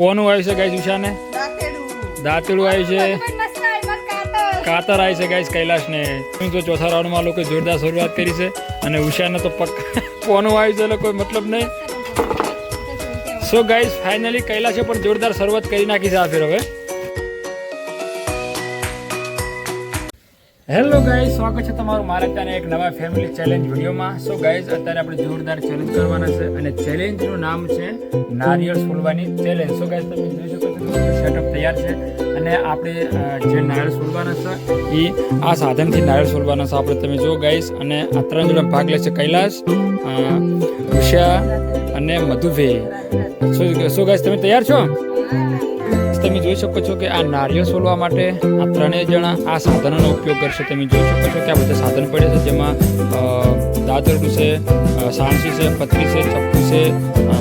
પોનું આવ્યું છે ગાઈસ ઉષાને? દાંતેડું. આવ્યું છે. કાતર. આવી છે ગાઈસ કૈલાશને. તો ચોથા રાઉન્ડમાં લોકો જોરદાર શરૂઆત કરી છે અને ઉષાને તો પક્કા પોનું આવ્યું છે એટલે કોઈ મતલબ નહીં. સો ગાઈસ ફાઇનલી કૈલાશે પણ જોરદાર શરૂઆત કરી નાખી છે આ ફેર હવે. હેલો ગાઈઝ સ્વાગત છે તમારું મારા ત્યાં એક નવા ફેમિલી ચેલેન્જ વિડીયોમાં. સો ગાઈઝ અત્યારે આપણે જોરદાર ચેલેન્જ કરવાના છે અને ચેલેન્જનું નામ છે નારિયેળ સોલવાની ચેલેન્જ સો ગાઈઝ તમે જોઈ શકો છો સેટઅપ તૈયાર છે અને આપણે જે નારિયેળ સોલવાના છે એ આ સાધનથી નારિયેળ સોલવાના છે. આપણે તમે જો ગાઈઝ અને આ ત્રણ જણા ભાગ લે છે કૈલાશ ઉષા અને મધુભે સો ગાઈઝ તમે તૈયાર છો? તમે જોઈ શકો છો કે આ નારિયેળ સોલવા માટે આ ત્રણેય જણા આ સાધનોનો ઉપયોગ કરશે. તમે જોઈ શકો છો કે આ બધા સાધન પડે છે, જેમાં દાતરડું છે સાણસી છે પથરી છે, ચપ્પુ છે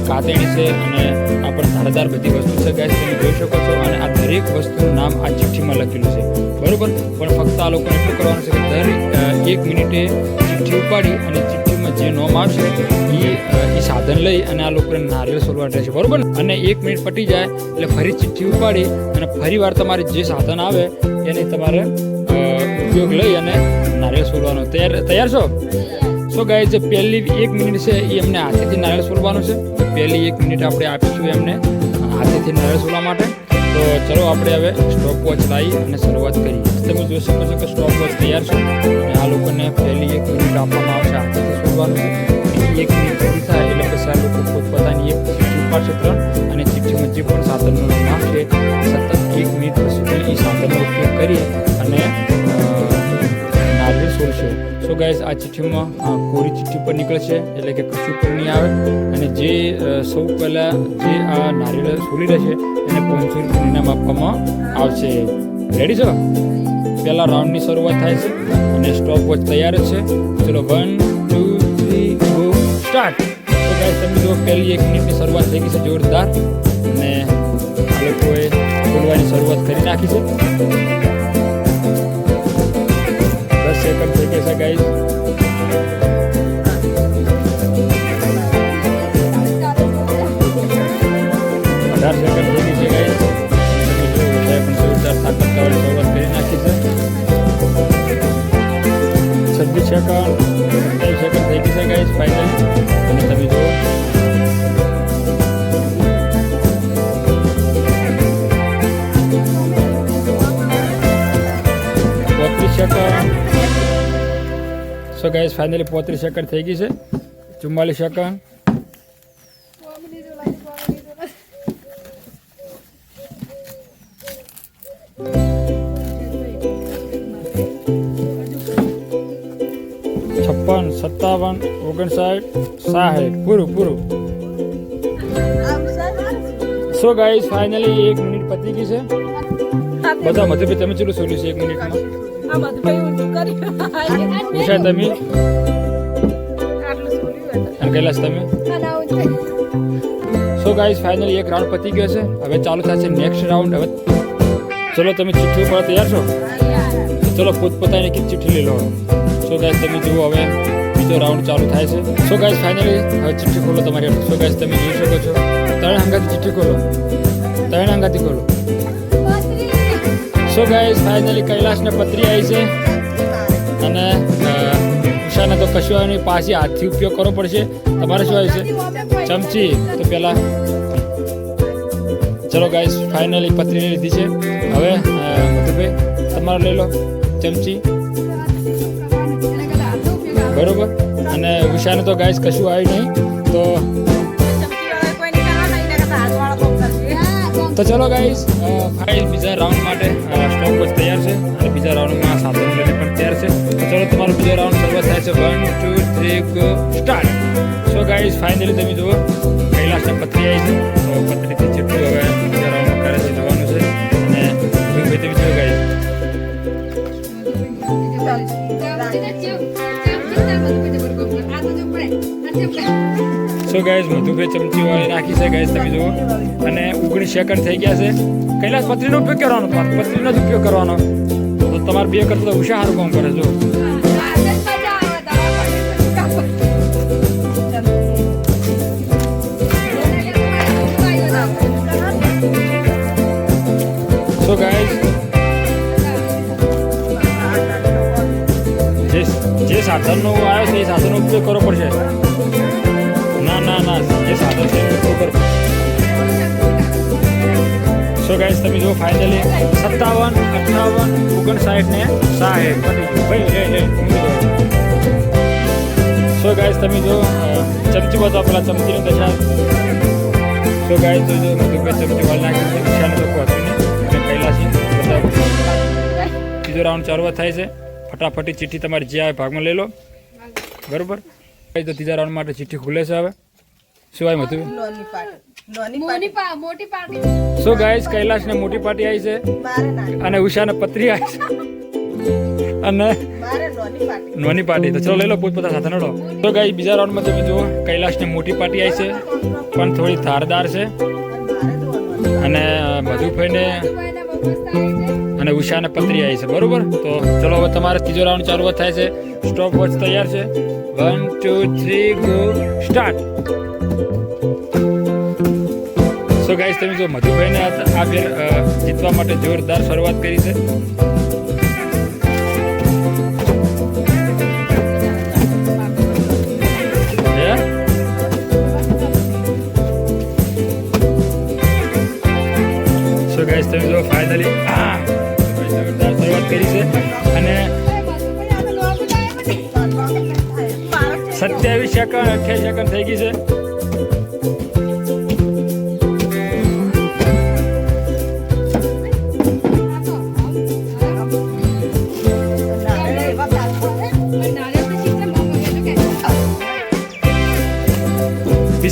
કાતેણી છે અને આ પણ ધારદાર બધી વસ્તુ છે. ગાય તમે જોઈ શકો છો અને આ દરેક વસ્તુનું નામ આ ચિઠ્ઠીમાં લખેલું છે. બરોબર? પણ ફક્ત આ લોકોને શું કરવાનું છે કે દરેક એક મિનિટે ચિઠ્ઠી ઉપાડી અને ચિઠ્ઠીમાં જે નોમ આવશે એ સાધન લઈ અને આ લોકોને નારિયેળ સોલવા રહેશે બરોબર? અને એક મિનિટ પટી જાય, એટલે ફરી ચિઠ્ઠી ઉપાડી અને ફરી વાર તમારે જે સાધન આવે, એને તમારે ઉપયોગ લઈ અને નારિયેળ સોલવાનો. તૈયાર તૈયાર છો? સો ગાય જે પહેલી એક મિનિટ છે એ એમને હાથેથી નારિયેળ સોલવાનું છે. પહેલી એક મિનિટ આપણે આપીશું એમને હાથેથી નારિયેળ સોલવા માટે. તો ચલો આપણે હવે સ્ટોપ વોચ લાવી અને શરૂઆત કરીએ. તમે જોઈ શકો છો કે સ્ટોપ વોચ તૈયાર છે અને આ લોકોને પહેલી એક મિનિટ આપવામાં આવશે. હાથેથી શોધવાનું એક મિનિટ પૂરી થાય એટલે પછી લોકો પોતપોતાની એક ચિઠ્ઠી ઉપાડશે અને ચિઠ્ઠીમાં જે પણ સાધનનું નામ છે, સતત એક મિનિટ સુધી એ સાધનનો ઉપયોગ કરી અને સો ગાઈઝ આ ચિઠ્ઠીમાં કોરી ચિઠ્ઠી પર નીકળશે એટલે કે કશું પર નહીં આવે. અને જે સૌ પહેલાં જે આ નારિયેળ સોલી રહેશે એને પાંચસો રૂપિયા આપવામાં આવશે. રેડી છો? પહેલા રાઉન્ડની શરૂઆત થાય છે, અને સ્ટોપ વોચ તૈયાર જ છે. ચલો one two three go start તો ગાઈઝ તમે જો પહેલી એક મિનિટની શરૂઆત થઈ ગઈ છે, જોરદાર. અને લોકોએ બોલવાની શરૂઆત કરી નાખી છે. સેકન્ડ થઈ ગયા છે ગાઈઝ અઢાર સેકન્ડ થઈ ગઈ છે છવ્વીસ સેકન્ડ થઈ ગઈ છે ફાઇનલ સો ગાઈઝ ફાઇનલી પોત્રીસ સેકન્ડ થઈ ગઈ છે ચુમ્માલીસ સેકન્ડ છપ્પન સત્તાવન ઓગણસાઠ સાઠ પૂરું પૂરું સો ગાઈઝ ફાઇનલી એક મિનિટ પતી ગઈ છે બધા મધુભાઈ તમે ચેટલું સોલ્યું છે એક મિનિટમાં ઉષા તમે? અને કૈલાસ તમે? સો ગાઈઝ ફાઇનલી એક રાઉન્ડ પતી ગયો છે. હવે ચાલુ થશે નેક્સ્ટ રાઉન્ડ હવે ચલો તમે ચિઠ્ઠી ઉપર તૈયાર છો? ચલો પોતપોતાની ચિઠ્ઠી લઈ લો. સો ગાઈઝ તમે જુઓ હવે બીજો રાઉન્ડ ચાલુ થાય છે. સો ગાઈઝ ફાઇનલી હવે ચિઠ્ઠી ખોલો તમારી સો ગાઈઝ તમે જોઈ શકો છો. ત્રણ હંગાથી ચિઠ્ઠી ખોલો. ત્રણ હંગાથી ખોલો. સો ગાઈઝ ફાઇનલી કૈલાસને પત્રી આવી છે. અને ઉષાને તો કશું નહીં, પાછી હાથથી ઉપયોગ કરવો પડશે. તમારે શું આવી છે? ચમચી. તો પહેલાં ચલો ગાઈઝ ફાઇનલી પત્રી લીધી છે. હવે મધુભાઈ, તમારે લઈ લો ચમચી. બરોબર? અને ઉષાને તો ગાઈઝ કશું આવ્યું નહીં. તો તો ચલો ગાઈસ ફાઇલ બીજા રાઉન્ડ માટે સ્ટોપ વોચ તૈયાર છે. અને બીજા રાઉન્ડમાં સાધનો લઈને પણ તૈયાર છે. ચલો તમારો બીજો રાઉન્ડ શરૂઆત થાય છે. One two three go start so guys finally તમે જુઓ કૈલાસને પથરી આવી છે. તો પથરીથી જેટલું હવે બીજા રાઉન્ડ કરે છે, જોવાનું છે. અને ભાઈ તમે જુઓ ગાઈસ સો ગાઈસ મધુભાઈ ચમચી રાખી છે ગાઈસ તમે જુઓ. અને ઓગણીસ સેકન્ડ થઈ ગયા છે. કૈલાસ પથરીનો ઉપયોગ કરવાનો પથરીનો જ ઉપયોગ કરવાનો. તો તમારે બે કરતા ઉષા સારું કામ કરે જો ગાઈઝ જે જે સાધનનો આવ્યો છે, એ સાધનનો ઉપયોગ કરવો પડશે. સો તમે જો ફાઇનલી સત્તાવન, અઠ્ઠાવન ઓગણસાઠ ને સાઠ. ભાઈ લે લે સો ગાઈસ તમે જો ચમચી બતાવો પેલા ચમચીની દશા સો ગાઈસ તો જો ચમચી વાળ નાખી છે નિશાન તો પહોંચ્યું નહીં અને કૈલાસી બતાવો ત્રીજો રાઉન્ડ ચાલવા થાય છે. ફટાફટી ચિઠ્ઠી તમારી જે આવે ભાગમાં લઈ લો. બરોબર? કઈ તો ત્રીજા રાઉન્ડ માટે ચિઠ્ઠી ખુલે છે હવે. શું આવ્યું મધુ? નોની પાર્ટી. નોની મોટી પાર્ટી. સો ગાઈસ કૈલાસને મોટી પાર્ટી આવી છે. અને ઉષા ઉષાને પત્રી આવી છે. અને નોની પાર્ટી. તો ચલો લઈ લો પોતપોતા સાથે નડો. તો ગાઈસ બીજા રાઉન્ડમાં તમે જુઓ. કૈલાસને મોટી પાર્ટી આવી છે. પણ થોડી ધારદાર છે. અને મધુભાઈને અને ઉષાને પત્રી આવી છે. બરોબર? તો ચલો હવે તમારે ત્રીજો રાઉન્ડ ચાલુ થાય છે. સ્ટોપ વોચ તૈયાર છે. One two three go start guys તમે જો મધુભાઈને આ ફેર જીતવા માટે જોરદાર શરૂઆત કરી છે. સો ગાઈસ તમે જો ફાઇનલી જોરદાર શરૂઆત કરી છે. અને સત્યાવીસ સેકન્ડ અઠ્યાવીસ સેકન્ડ થઈ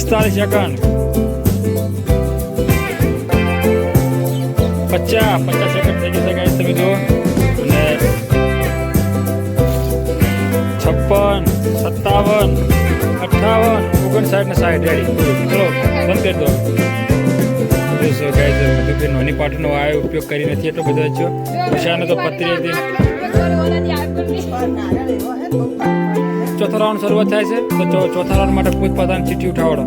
પિસ્તાલીસ સેકન્ડ પચાસ પચાસ સેકન્ડ થઈ જશે ગાઈસ તમે જુઓ. અને છપ્પન, સત્તાવન, અઠ્ઠાવન, ઓગણસાઠ ને સાઠ રેડી ચલો, બંધ કરી દો. જોશો ગાઈસ બધું નોની પાટનો આ ઉપયોગ કરી નથી એટલો બધો છો ઉષાને તો પત્રી હતી. પણ નારિયેળ એવો હે બહુ પાકો હે. ચોથો રાઉન્ડ શરૂઆત થાય છે. તો ચો- ચોથા રાઉન્ડ માટે ખુદ પોતાની ચીઠી ઉઠાવડો.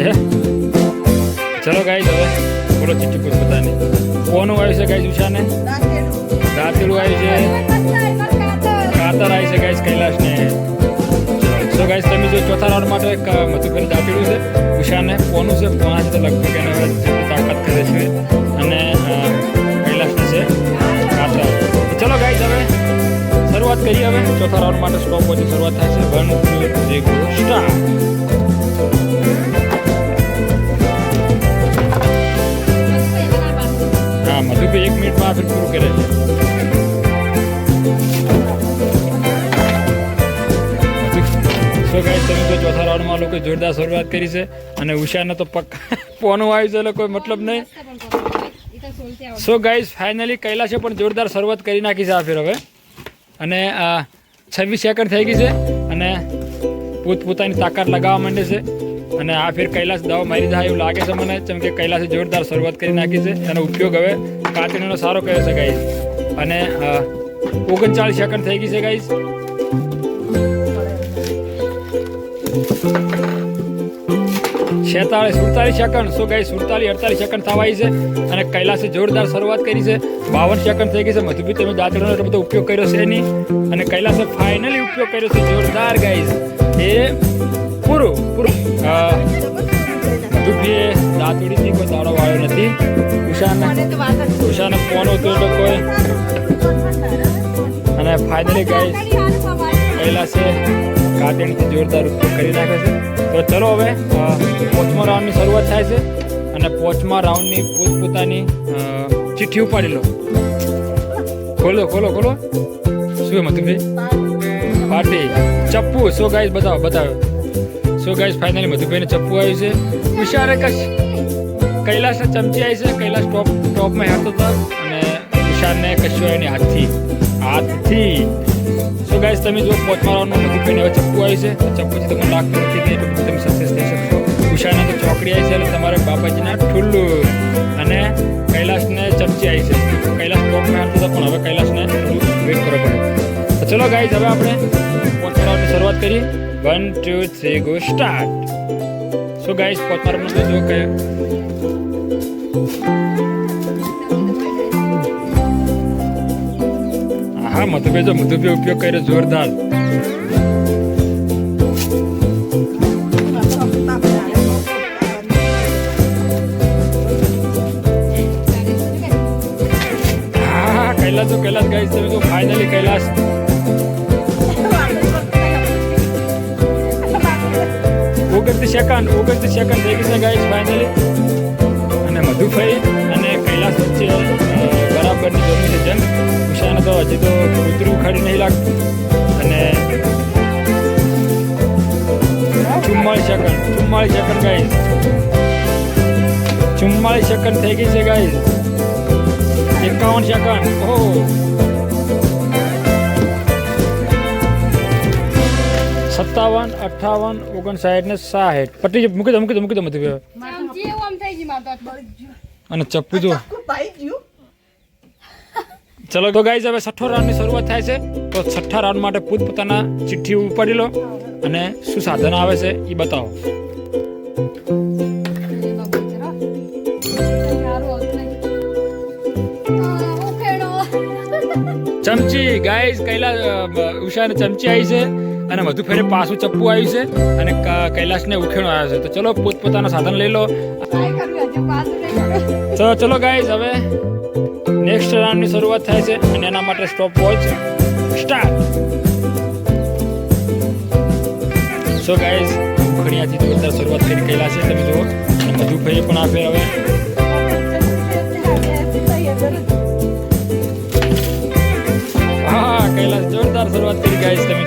એ ચલો ગાઈસ, હવે બોલો ચીઠી ખુદ પોતાની કોનું આવ્યું છે ગાઈસ ઉષાને નાખેલું. દાંતેલું આવ્યું છે. કાતર આવી છે ગાઈસ કૈલાશને. સો ગાઈસ તમે જો ચોથા રાઉન્ડ માટે ક- મધુભાઈ દાંતેલું છે. ઉષાને કોનું છે? કોના છે તો લગભગ એને હવે જેટલી તાકાત કરે છે. ગાઈસ, હવે શરૂઆત કરીએ હવે. ચોથા રાઉન્ડ માટે સ્ટોપ પછી શરૂઆત છે. One two three go start હા મધુભાઈ એક મિનિટમાં આ કરે છે. તમે ચોથા રાઉન્ડમાં લોકો જોરદાર શરૂઆત કરી છે. અને ઉષાને તો પક્કા પોનું આવ્યું છે, એટલે કોઈ મતલબ નહીં. સો ગાઈઝ ફાઇનલી કૈલાશે પણ જોરદાર શરૂઆત કરી નાખી છે આ ફેર હવે. અને છવ્વીસ સેકન્ડ થઈ ગઈ છે અને પોતપોતાની તાકાત લગાવવા માંડે છે. અને આ ફેર કૈલાસ દાવ મારી જાય એવું લાગે છે મને, જેમ કે કૈલાસે જોરદાર શરૂઆત કરી નાખી છે. એનો ઉપયોગ હવે કાતણીનો સારો કર્યો છે ગાઈઝ અને ઓગણચાળીસ સેકન્ડ થઈ ગઈ છે ગાઈસ છેતાળીસ સુડતાલીસ સેકન્ડ. સો ગાઈ સુડતાલીસ અડતાલીસ સેકન્ડ થવા આવી છે અને કૈલાસે જોરદાર શરૂઆત કરી છે. બાવન સેકન્ડ થઈ ગઈ છે. મધુભી તમે દાંતરનો એટલો બધો ઉપયોગ કર્યો છે નહીં અને કૈલાસે ફાઇનલી ઉપયોગ કર્યો છે. જોરદાર ગાઈસ. એ પૂરું પૂરું. મધુભીએ દાંતડીથી કોઈ દાડો વાળ્યો નથી. ઉષાને તો ઉષાને ફોન હતો એટલે કોઈ. અને ફાઇનલી ગાઈસ કૈલાસે કાતેણથી જોરદાર ઉપયોગ કરી નાખે છે. તો ચલો હવે પોચમા રાઉન્ડની શરૂઆત થાય છે અને પોચમા રાઉન્ડની પોતપોતાની ચિઠ્ઠી ઉપાડી લો. ખોલો ખોલો ખોલો. શું હતું પાર્ટી. ચપ્પુ. સો ગાઈઝ બતાવો બતાવો. સો ગાઈઝ ફાઇનલી મધુભાઈને ચપ્પુ આવ્યું છે. ઉષારે કશ કૈલાસને ચમચી આવી છે. કૈલાસ ટોપ, ટોપમાં હેરતો હતો અને ઉષારને કશું આવ્યું હાથથી હાથથી. ગાઈસ તમે જો પોચમા નથી મધુભાઈને હવે ચપ્પુ આવી છે. ચપ્પુથી તમને લાગતું નથી કે તમે સક્સેસ થઈ શકશો. ઉષાના તો ચોકડી આવી છે એટલે તમારે બાપાજીના ઠુલ્લું અને કૈલાસને ચમચી આવી છે. કૈલાસ ટોપમાં હેરતો હતો, પણ હવે કૈલાસને વેટ કરવો પડે. તો ચલો ગાઈસ હવે આપણે પહોંચવાની શરૂઆત કરીએ. One two three go start so guys પહોંચવાનું જો કે હા મધુભાઈ મધુભાઈ ઉપયોગ કર્યો, જોરદાર. કૈલાસ કૈલાસ ગાઈસ તમે જો ફાઇનલી કૈલાસ. ઓગણત્રીસ સેકન્ડ ઓગણત્રીસ સેકન્ડ થઈ ગઈ છે ગાઈસ ફાઇનલી અને મધુભાઈ અને કૈલાસ વચ્ચે. અ, જમીન છે જંગ ઉષાને તો હજી તો કૂતરું ખાડી નહીં લાગતું. અને ચુમ્માળીસ સેકન્ડ ચુમ્માળીસ સેકન્ડ ગાઈસ. ચુમ્માળીસ સેકન્ડ થઈ ગઈ છે ગાઈસ. એકાવન સેકન્ડ. ઓહો. સત્તાવન અઠાવન ઓગણસાઠ ને સાઠ પટી મૂકી દો મૂકી દો મૂકી દો. અને ચપ્પુ જો. ભાઈ ગયું. ચલો તો ગાઈઝ હવે છઠ્ઠો રાઉન્ડની શરૂઆત થાય છે તો છઠ્ઠા રાઉન્ડ માટે પૂત પોતાના ચિઠ્ઠી ઉપાડી લો અને શું સાધન આવે છે એ બતાવો. ચમચી ગાઈઝ કૈલાસ ઉષાને ચમચી આવી છે અને વધુ ફેરે પાછું ચપ્પુ આવ્યું છે અને કૈલાસને ઉખેણો આવ્યો છે તો ચલો પોતપોતાના સાધન લઈ લો. તો ચલો ગાઈઝ હવે નેક્સ્ટ રાઉન્ડની શરૂઆત થાય છે અને એના માટે stop watch start so guys ઘણીયાથી જોરદાર શરૂઆત કરી ગયેલા છે, તમે જુઓ. અને મધુભાઈએ પણ આપે હવે. હા કૈલાસ જોરદાર શરૂઆત કરી ગાઈઝ તમે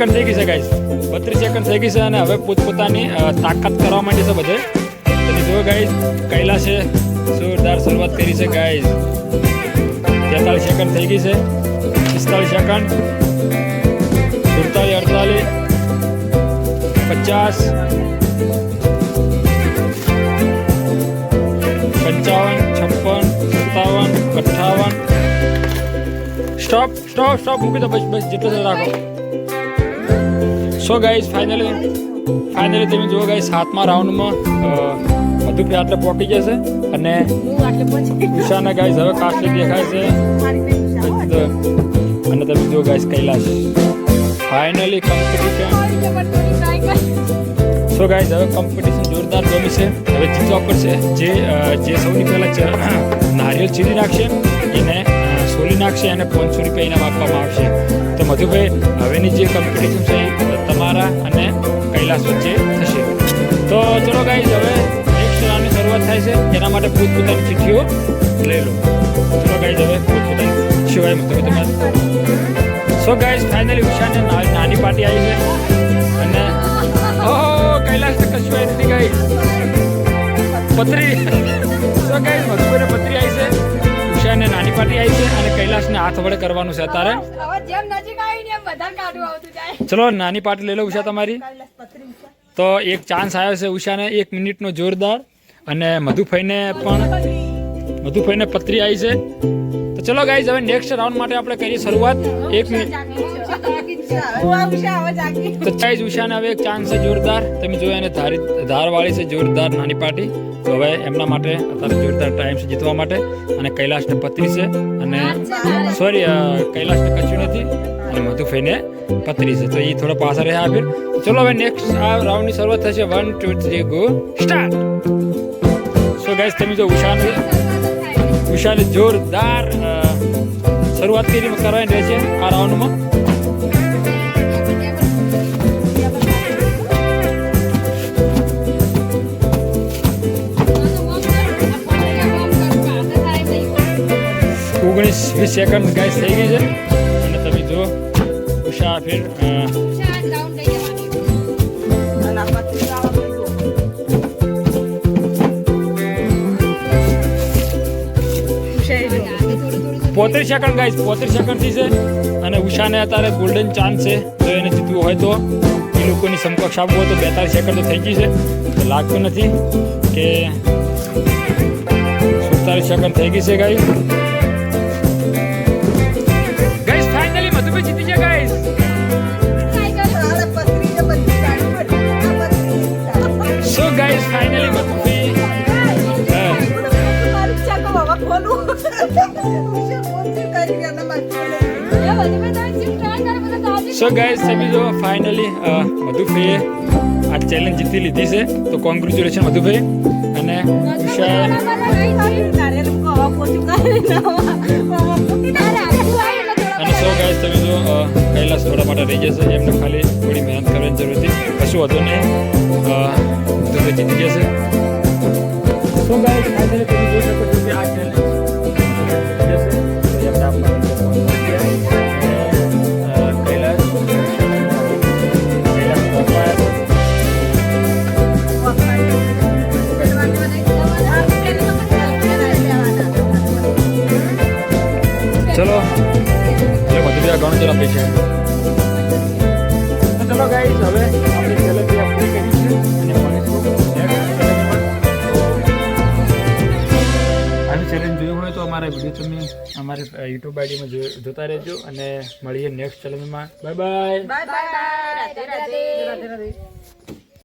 સેકન્ડ થઈ ગઈ છે ગાઈસ બત્રીસ સેકન્ડ થઈ ગઈ છે અને હવે પોતપોતાની તાકાત કરવા માંડી છે બધે. તમે જુઓ કૈલા છે. જોરદાર શરૂઆત કરી છે ગાઈસ તેતાલીસ સેકન્ડ થઈ ગઈ છે. પિસ્તાલીસ સેકન્ડ સુડતાલીસ, અડતાલીસ. પચાસ. પંચાવન, છપ્પન, સત્તાવન, અઠ્ઠાવન. સ્ટોપ સ્ટોપ સ્ટોપ મૂકી દો, બસ બસ, જેટલો જ રાખો. સો ગાઈઝ ફાઇનલી ફાઇનલી તમે જુઓ ગાઈઝ સાતમા રાઉન્ડમાં મધુભાઈ આટલે પહોંચી જશે અને ઉષાના ગાઈઝ હવે કાસ્ટલી દેખાય છે. અને તમે જુઓ guys Kailash finally competition. So guys હવે કોમ્પિટિશન જોરદાર ગમી છે. હવે જીતવા પડશે જે જે સૌથી પહેલાં નારિયેલ ચીરી નાખશે, એને સોલી નાખશે અને પાંચસો રૂપિયા ઇનામ આપવામાં આવશે. તો મધુભાઈ, હવેની જે કોમ્પિટિશન છે એ તમારા અને કૈલાસ વચ્ચે થશે. તો ચલો ગાઈઝ હવે નેક્સ્ટ રાઉન્ડની શરૂઆત થાય છે. તેના માટે પોતપોતાની ચિઠ્ઠીઓ લઈ લો. ચલો ગાઈઝ હવે પોતપોતાની સિવાય મતલબ તમારે સો ગાઈઝ ફાઇનલી ઉષાને નાની પાર્ટી આવી છે. અને ઓહો કૈલાસ તો કશું આવી નથી ગાઈઝ પતરી સો ગાઈઝ મધુભાઈને પતરી આવી છે. ઉષાને નાની પાર્ટી આવી છે અને કૈલાસને હાથ વડે કરવાનું છે અત્યારે. ચલો નાની પાર્ટી લઈ લો ઉષા તમારી. તો એક ચાન્સ આવ્યો છે ઉષાને એક મિનિટનો જોરદાર અને મધુભાઈને પણ મધુભાઈને પત્રી આવી છે. તો ચલો ગાઈઝ હવે નેક્સ્ટ રાઉન્ડ માટે આપણે કરીએ શરૂઆત. એક મિનિટ. તો ઉષાને હવે એક ચાન્સ છે જોરદાર. તમે જોયા એને ધારી ધારવાળી છે જોરદાર નાની પાર્ટી. તો હવે એમના માટે અત્યારે જોરદાર ટાઈમ છે જીતવા માટે. અને કૈલાશને પત્રી છે. અને સોરી કૈલાશને કચ્યું નથી. અને મધુભાઈને પતરી છે. તો એ થોડા પાછા રહ્યા ફેર ચલો હવે નેક્સ્ટ આ રાઉન્ડની શરૂઆત થશે. One two three go start so guys તમે જો ઉષાને ઉષાને જોરદાર શરૂઆત કરી કરવાની રહેશે આ રાઉન્ડમાં ઓગણીસ વીસ સેકન્ડ ગાઈસ થઈ ગઈ છે. ફિર અ, પોત્રીસ સેકન્ડ ગાઈસ પોત્રીસ સેકન્ડથી છે અને ઉષાને અત્યારે ગોલ્ડન ચાન્સ છે. તો એને જીતવું હોય તો એ લોકોની સમકક્ષ આપવું હોય તો બેતાલીસ સેકન્ડ તો થઈ ગઈ છે. લાગતું નથી કે સુડતાલીસ સેકન્ડ થઈ ગઈ છે ગાઈસ સો ગાઈઝ સમી જો ફાઇનલી મધુભાઈએ આ ચેલેન્જ જીતી લીધી છે તો કોંગ્રેચ્યુલેશન મધુભાઈ અને. અને સો ગાઈઝ તમે જો કૈલાસ થોડા માટે રહી જશે એમને ખાલી થોડી મહેનત કરવાની જરૂર હતી કશું હતું નહીં અ, મધુભાઈ જીતી જશે સો ગાઈસ ફાઇનલી તમે જોઈ શકો છો કે આ વીડિયો તમે અમારે યુટ્યુબ આઈડીમાં જોતા રહેજો અને મળીએ next ચેલેન્જમાં bye bye bye bye Radhe Radhe. Radhe Radhe.